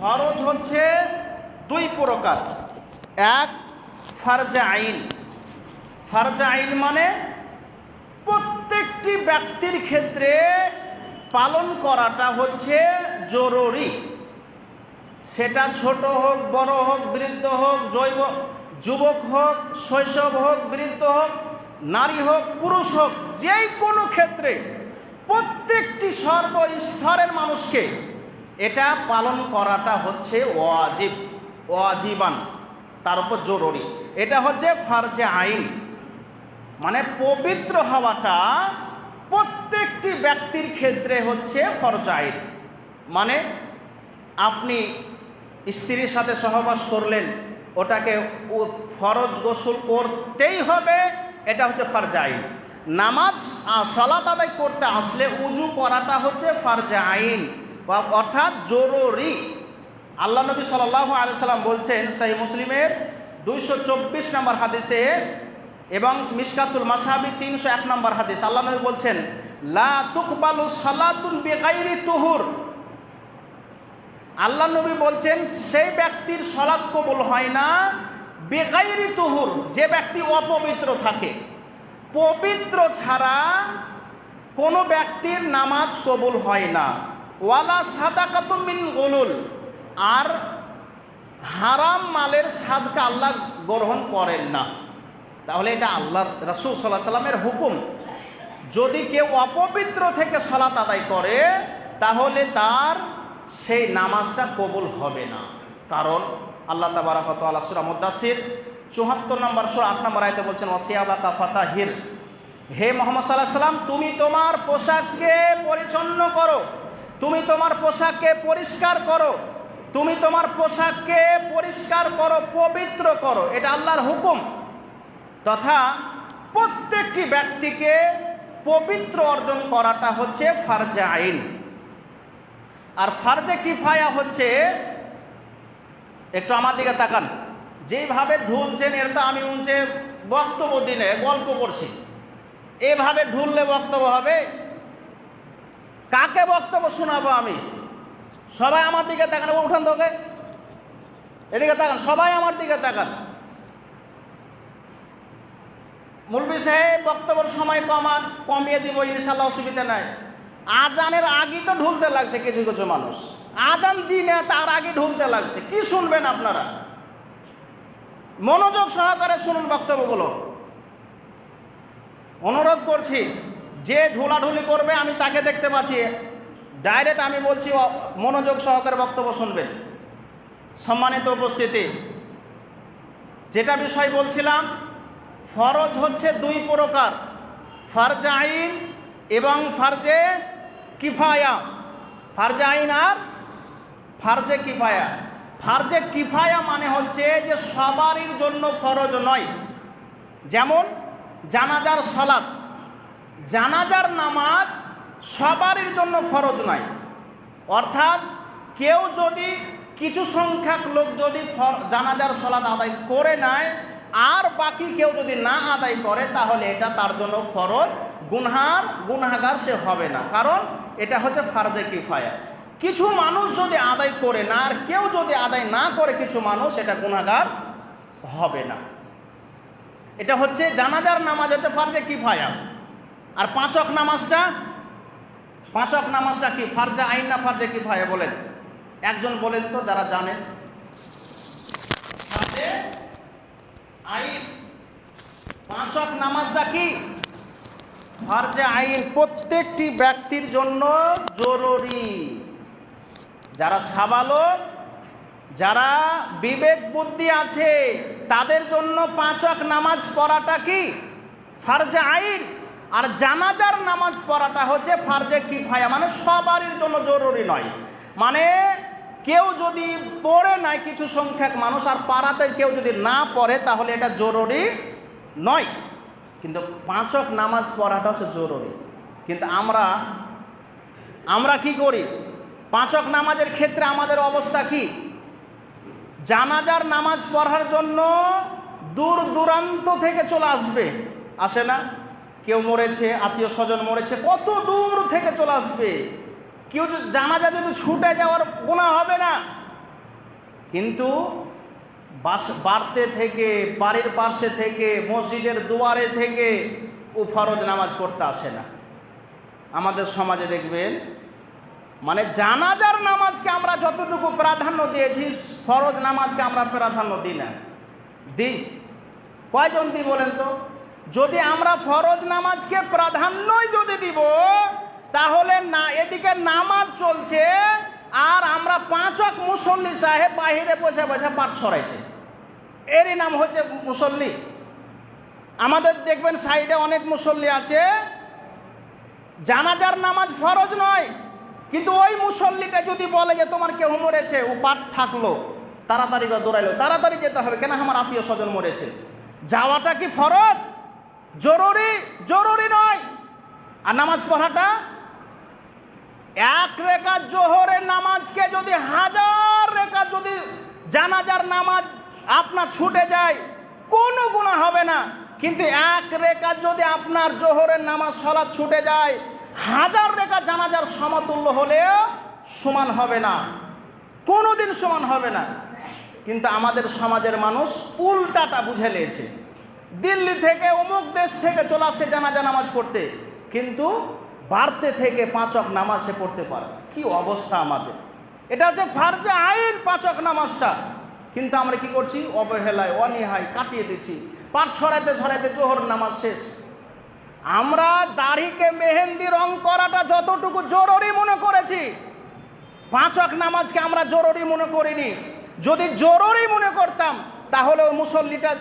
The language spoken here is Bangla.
ফরজ হচ্ছে দুই প্রকার। এক, ফারজা আইন। ফারজা আইন মানে প্রত্যেকটি ব্যক্তির ক্ষেত্রে পালন করাটা হচ্ছে জরুরি। সেটা ছোট হোক, বড় হোক, বৃদ্ধ হোক, জৈব, যুবক হোক, শৈশব হোক, বৃদ্ধ হোক, নারী হোক, পুরুষ হোক, যেই কোনো ক্ষেত্রে প্রত্যেকটি সর্বস্তরের মানুষকে এটা পালন করাটা হচ্ছে ওয়াজিব, ওয়াজিবান, তার উপর জরুরি। এটা হচ্ছে ফারজে আইন। মানে পবিত্র হওয়াটা প্রত্যেকটি ব্যক্তির ক্ষেত্রে হচ্ছে ফরজ আইন। মানে আপনি স্ত্রীর সাথে সহবাস করলেন, ওটাকে ফরজ গোসল করতেই হবে, এটা হচ্ছে ফরজা আইন। নামাজ সলাত আদায় করতে আসলে উজু করাটা হচ্ছে ফরজা আইন। অর্থাৎ জরুরি। আল্লাহ নবী সাল্লাহ আলিয়াল্লাম বলছেন সেই মুসলিমের দুইশো চব্বিশ নম্বর হাদিসে এবং মিসকাতুল মাসাহাবি তিনশো এক নম্বর হাদিস। আল্লাহ নবী বলছেন তুহুর। আল্লাহ নবী বলছেন, সেই ব্যক্তির সলাৎ কবুল হয় না বেগাইরি তুহুর, যে ব্যক্তি অপবিত্র থাকে। পবিত্র ছাড়া কোনো ব্যক্তির নামাজ কবুল হয় না। ওয়ালা সাদাকাতুম মিন গলুল আর হারাম মালের সাদকা আল্লাহ গ্রহণ করেন না। তাহলে এটা আল্লাহ রসুল সাল্লাহ সাল্লামের হুকুম। যদি কেউ অপবিত্র থেকে সলাত আদায় করে, তাহলে তার সেই নামাজটা কবুল হবে না। কারণ আল্লাহ তাবারাকত আল্লাহ সুরা মুদাসির চুহাত্তর নম্বর সুর, আট নম্বর আয়তে বলছেন ওসিয়াবা কাফাতা হির হে মোহাম্মদ সাল্লাহ সাল্লাম, তুমি তোমার পোশাককে পরিচ্ছন্ন করো। তুমি তোমার পোশাককে পরিষ্কার করো। তুমি তোমার পোশাককে পরিষ্কার করো, পবিত্র করো। এটা আল্লাহর হুকুম। তথা প্রত্যেকটি ব্যক্তিকে পবিত্র অর্জন করাটা হচ্ছে ফারজে আইন। আর ফারজে কিফায়া হচ্ছে, একটু আমার দিকে তাকান। যেইভাবে ঢুলছেন এর তো আমি উনছে বক্তব্য দিনে গল্প করছি এভাবে ঢুললে বক্তব্য হবে? কাকে বক্তব্য শোনাবো আমি? সবাই আমার দিকে তাকান উঠান তোকে। এদিকে তাকান, সবাই আমার দিকে তাকান। মুলবি সাহেব, বক্তব্যের সময় কমান, কমিয়ে দিব ইনশাল্লাহ অসুবিধা নাই। আজানের আগেই তো ঢুলতে লাগছে কিছু কিছু মানুষ। আজান দিনে তার আগে ঢুলতে লাগছে। কি শুনবেন আপনারা? মনোযোগ সহকারে শুনুন বক্তব্যগুলো। অনুরোধ করছি যে ঢোলাঢুলি করবে, আমি তাকে দেখতে পাচ্ছি। ডাইরেক্ট আমি বলছি মনোযোগ সহকারে বক্তব্য শুনবেন। সম্মানিত উপস্থিতি, যেটা বিষয় বলছিলাম, ফরজ হচ্ছে দুই প্রকার, ফারজে আইন এবং ফারজে কিফায়া। ফারজে আইন আর ফারজে কিফায়া। ফারজে কিফায়া মানে হচ্ছে যে সবারই জন্য ফরজ নয়। যেমন জানাজার সলাৎ জানাজার নামাজ সবারই জন্য ফরজ নয়। অর্থাৎ কেউ যদি কিছু সংখ্যক লোক যদি জানাজার সলাৎ আদায় করে নেয়, আর বাকি কেউ যদি না আদায় করে, তাহলে এটা তার জন্য ফরজ, গুনহার, গুনহাগার সে হবে না। কারণ এটা হচ্ছে ফারজে কিফায়া। কিছু মানুষ যদি আদায় করে না, আর কেউ যদি আদায় না করে কিছু মানুষ, এটা গুনাগার হবে না। এটা হচ্ছে জানাজার নামাজ হচ্ছে ফারজে কিফায়া। আর পাঁচক নামাজটা পাঁচক নামাজটা কি ফারজে আইন না ফারজে কিফায়া বলেন। একজন বলেন তো, যারা জানেন আইন। পাঁচক নামাজটা কি? ফারজে আইন প্রত্যেকটি ব্যক্তির জন্য জরুরি। যারা সাবালক, যারা বিবেক বুদ্ধি আছে, তাদের জন্য পাঁচক নামাজ পড়াটা কি? ফারজে আইন। আর জানাজার নামাজ পড়াটা হচ্ছে ফারজে কিফায়া মানে সবারই জন্য জরুরি নয়। মানে কেউ যদি পড়ে নাই কিছু সংখ্যক মানুষ আর পাড়াতে কেউ যদি না পড়ে, তাহলে এটা জরুরি নয়। কিন্তু পাঁচক নামাজ পড়াটা হচ্ছে জরুরি। কিন্তু আমরা আমরা কি করি? পাঁচক নামাজের ক্ষেত্রে আমাদের অবস্থা কি? জানাজার নামাজ পড়ার জন্য দূর দূরান্ত থেকে চলে আসবে। আসে না? কেউ মরেছে, আত্মীয় স্বজন মরেছে, কত দূর থেকে চলে আসবে? কেউ জানাজা যদি ছুটে যাওয়ার গুণা হবে না। কিন্তু বাস, বাড়তে থেকে, বাড়ির পাশে থেকে, মসজিদের দুয়ারে থেকে ও ফরজ নামাজ পড়তে আসে না। আমাদের সমাজে দেখবেন মানে জানাজার নামাজকে আমরা যতটুকু প্রাধান্য দিয়েছি, ফরজ নামাজকে আমরা প্রাধান্য দিই না। দিই। কয়জন দিই বলেন তো? যদি আমরা ফরজ নামাজকে প্রাধান্যই যদি দিব, তাহলে না, এদিকে নামাজ চলছে, আর আমরা পাঁচক মুসল্লি সাহেব বাহিরে বসে বসে পাঠ ছড়াইছে। এরই নাম হচ্ছে মুসল্লি। আমাদের দেখবেন সাইডে অনেক মুসল্লি আছে, জানাজার নামাজ ফরজ নয়, কিন্তু ওই মুসল্লিটা যদি বলে যে তোমার কেউ মরেছে, ও পাঠ থাকল, তাড়াতাড়ি করে দৌড়াইলো, তাড়াতাড়ি যেতে হবে, কেন আমার আত্মীয় স্বজন মরেছে? যাওয়াটা কি ফরজ? জরুরি জরুরি নয়। আর নামাজ পড়াটা, এক রেখাত জোহরের নামাজকে যদি হাজার রেখাত যদি জানাজার নামাজ আপনার ছুটে যায়, কোনো গুণা হবে না। কিন্তু এক রেখাত যদি আপনার জোহরের নামাজ সলাৎ ছুটে যায়, হাজার রেখা জানাজার সমতুল্য হলেও সমান হবে না। কোনোদিন সমান হবে না। কিন্তু আমাদের সমাজের মানুষ উল্টাটা বুঝে নিয়েছে। দিল্লি থেকে অমুক দেশ থেকে চলে আসছে জানাজা নামাজ পড়তে। কিন্তু বাড়তে থেকে পাঁচক নামাজ সে পড়তে পারে। কি অবস্থা আমাদের। এটা হচ্ছে ফার্জে আইন পাঁচক নামাজটা। কিন্তু আমরা কি করছি? অবহেলায়, অনীহায় কাটিয়ে দিচ্ছি। পাঁচ ছড়াইতে ছড়াইতে জোহর নামাজ শেষ। আমরা দাড়িকে, মেহেন্দি, রং করাটা যতটুকু জরুরি মনে করেছি। পাঁচক নামাজকে আমরা জরুরি মনে করিনি। যদি জরুরি মনে করতাম তাহলে মুসল্লিটা